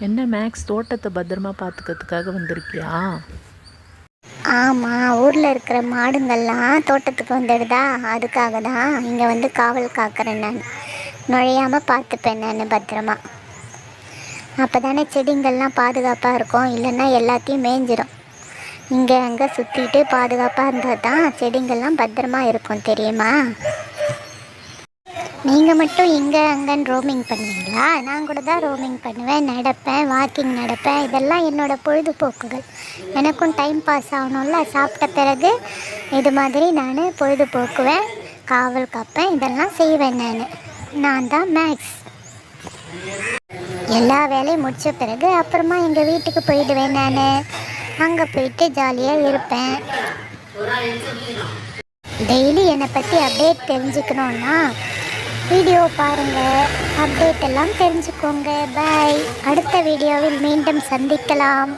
என்ன மேக்ஸ் தோட்டத்தை பத்திரமா பார்த்துக்கிறதுக்காக வந்திருக்கியா? ஆமாம் ஊரில் இருக்கிற மாடுங்கள்லாம் தோட்டத்துக்கு வந்துடுதா? அதுக்காக தான் இங்கே வந்து காவல் காக்கிறேன் நான். நுழையாமல் பார்த்துப்பேன் நான் பத்திரமா. அப்போ தானே செடிங்கள்லாம் பாதுகாப்பாக இருக்கும். இல்லைன்னா எல்லாத்தையும் மேய்ஞ்சிரும் இங்கே அங்கே சுற்றிட்டு பாதுகாப்பாக இருந்தால் தான் செடிங்கள்லாம் பத்திரமா இருக்கும் தெரியுமா? நீங்கள் மட்டும் இங்கே அங்கன்னு ரோமிங் பண்ணுவீங்களா? நான் கூட தான் ரோமிங் பண்ணுவேன் நடப்பேன் வாக்கிங் நடப்பேன். இதெல்லாம் என்னோடய பொழுதுபோக்குகள். எனக்கும் டைம் பாஸ் ஆகணும்ல. சாப்பிட்ட பிறகு இது மாதிரி நான் பொழுதுபோக்குவேன் காவல் காப்பேன் இதெல்லாம் செய்வேன் நான். நான் தான் மேக்ஸ் எல்லா வேலையும் முடிச்ச பிறகு அப்புறமா எங்கள் வீட்டுக்கு போயிடுவேன் நான். அங்கே போயிட்டு ஜாலியாக இருப்பேன். டெய்லி என்னை பற்றி அப்டேட் தெரிஞ்சுக்கணுன்னா வீடியோ பாருங்கள் அப்டேட் எல்லாம் தெரிஞ்சுக்கோங்க. பாய் அடுத்த வீடியோவில் மீண்டும் சந்திக்கலாம்.